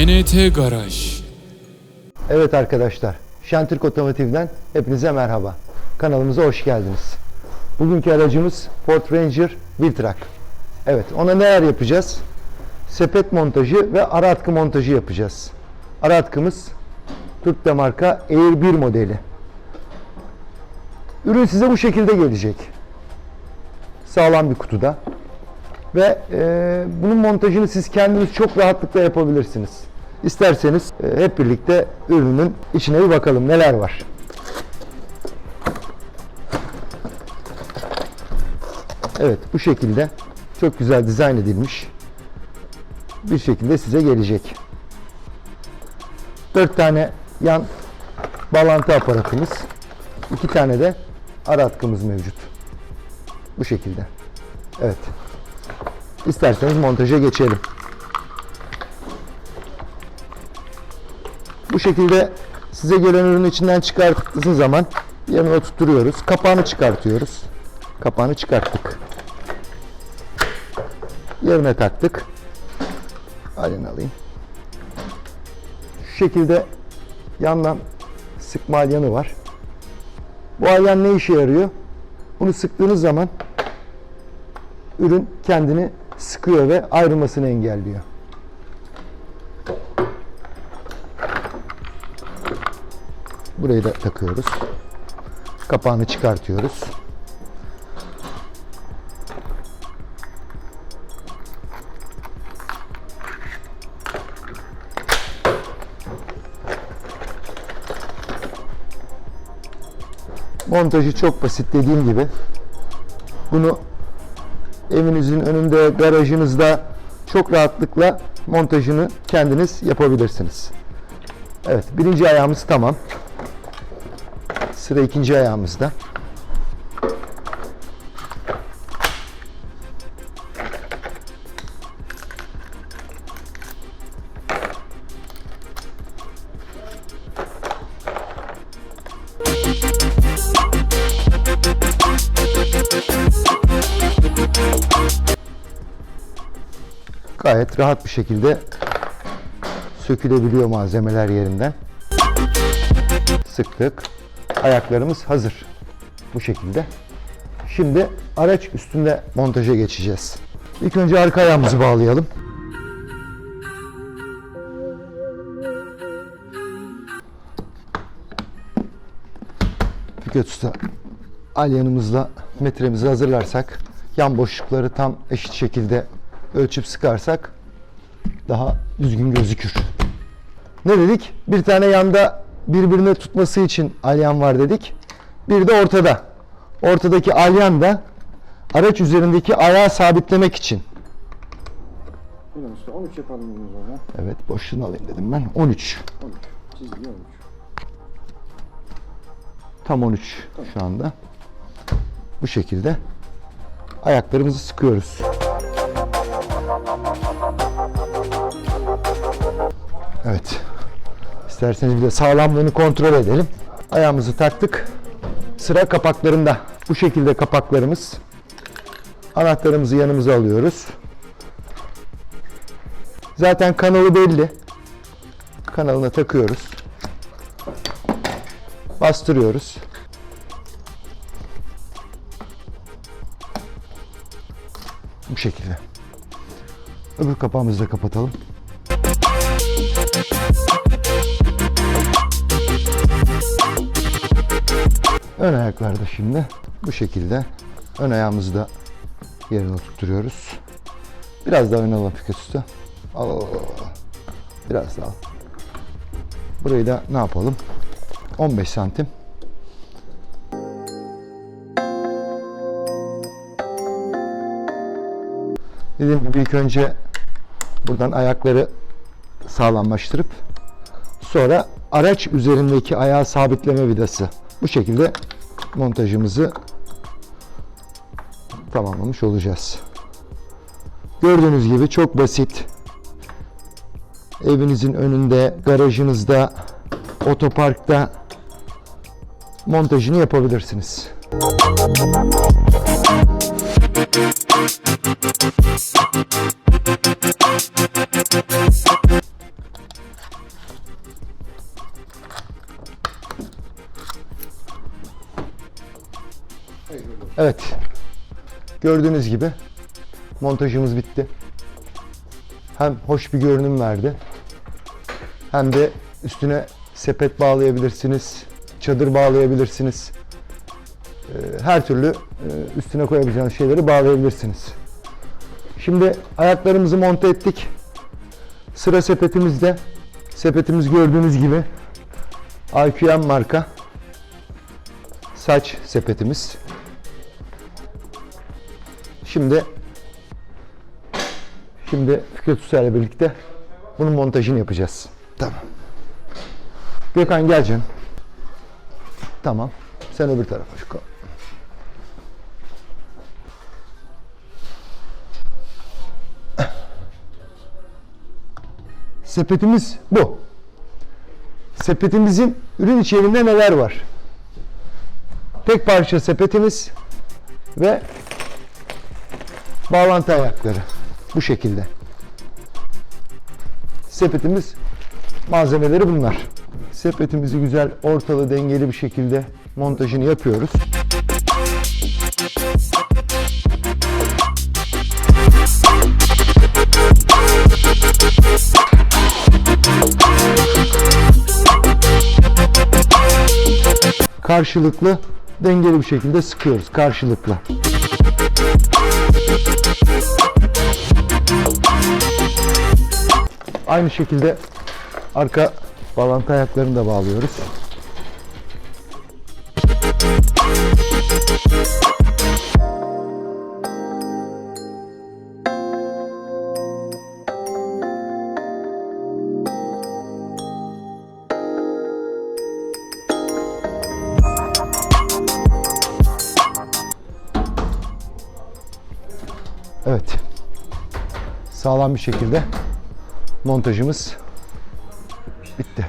TNT Garaj Evet arkadaşlar, Şentürk Otomotiv'den hepinize merhaba. Kanalımıza hoş geldiniz. Bugünkü aracımız Ford Ranger Wheeltrack. Evet, ona neler yapacağız? Sepet montajı ve ara atkı montajı yapacağız. Ara atkımız Türk marka Air 1 modeli. Ürün size bu şekilde gelecek. Sağlam bir kutuda. Ve e, bunun montajını siz kendiniz çok rahatlıkla yapabilirsiniz. İsterseniz e, hep birlikte ürünün içine bir bakalım neler var. Evet bu şekilde çok güzel dizayn edilmiş bir şekilde size gelecek. 4 tane yan bağlantı aparatımız, 2 tane de ara atkımız mevcut. Bu şekilde. Evet. İsterseniz montaja geçelim. Bu şekilde size gelen ürünü içinden çıkarttığınız zaman yerine oturtuyoruz. Kapağını çıkartıyoruz. Kapağını çıkarttık. Yerine taktık. Halini alayım. Şu şekilde yandan sıkma alyanı var. Bu alyan ne işe yarıyor? Bunu sıktığınız zaman ürün kendini sıkıyor ve ayrılmasını engelliyor. Burayı da takıyoruz. Kapağını çıkartıyoruz. Montajı çok basit dediğim gibi. Bunu evinizin önünde, garajınızda çok rahatlıkla montajını kendiniz yapabilirsiniz. Evet, birinci ayağımız tamam. Sıra ikinci ayağımızda. Gayet rahat bir şekilde sökülebiliyor malzemeler yerinden. Sıktık. Ayaklarımız hazır. Bu şekilde. Şimdi araç üstünde montaja geçeceğiz. İlk önce arka ayağımızı bağlayalım. Fikret Usta alyanımızla metremizi hazırlarsak yan boşlukları tam eşit şekilde ölçüp sıkarsak daha düzgün gözükür. Ne dedik? Bir tane yanda birbirine tutması için alyan var dedik. Bir de ortada. Ortadaki alyan da araç üzerindeki ayağı sabitlemek için. Buyurun usta 13 yapalım bunu o zaman. Evet boşluğunu alayım dedim ben. 13. 13. Çizgi 13. Tam 13 şu anda. Bu şekilde ayaklarımızı sıkıyoruz. Evet. İsterseniz bir de sağlamlığını kontrol edelim. Ayağımızı taktık. Sıra kapaklarında. Bu şekilde kapaklarımız. Anahtarımızı yanımıza alıyoruz. Zaten kanalı belli. Kanalına takıyoruz. Bastırıyoruz. Bu şekilde. Öbür kapağımızı da kapatalım. Ön ayaklarda şimdi bu şekilde ön ayağımızı da yerine oturtuyoruz. Biraz daha öne alalım Fikret Usta. Al. Biraz daha. Burayı da ne yapalım? 15 santim. Dediğim gibi ilk önce buradan ayakları sağlamlaştırıp sonra araç üzerindeki ayağı sabitleme vidası. Bu şekilde montajımızı tamamlamış olacağız. Gördüğünüz gibi çok basit. Evinizin önünde, garajınızda, otoparkta montajını yapabilirsiniz. Evet. Gördüğünüz gibi montajımız bitti. Hem hoş bir görünüm verdi. Hem de üstüne sepet bağlayabilirsiniz. Çadır bağlayabilirsiniz. Ee, Her türlü e, üstüne koyabileceğiniz şeyleri bağlayabilirsiniz. Şimdi ayaklarımızı monte ettik. Sıra sepetimizde. Sepetimiz gördüğünüz gibi IQM marka saç sepetimiz. Şimdi şimdi Fikret Usta ile birlikte bunun montajını yapacağız. Tamam. Gökhan gel canım. Tamam. Sen öbür tarafa şu Sepetimiz bu. Sepetimizin ürün içeriğinde neler var? Tek parça sepetimiz ve bağlantı ayakları bu şekilde. Sepetimiz malzemeleri bunlar. Sepetimizi güzel ortalı dengeli bir şekilde montajını yapıyoruz. Karşılıklı dengeli bir şekilde sıkıyoruz karşılıklı. Aynı şekilde arka bağlantı ayaklarını da bağlıyoruz. Evet. Sağlam bir şekilde montajımız bitti.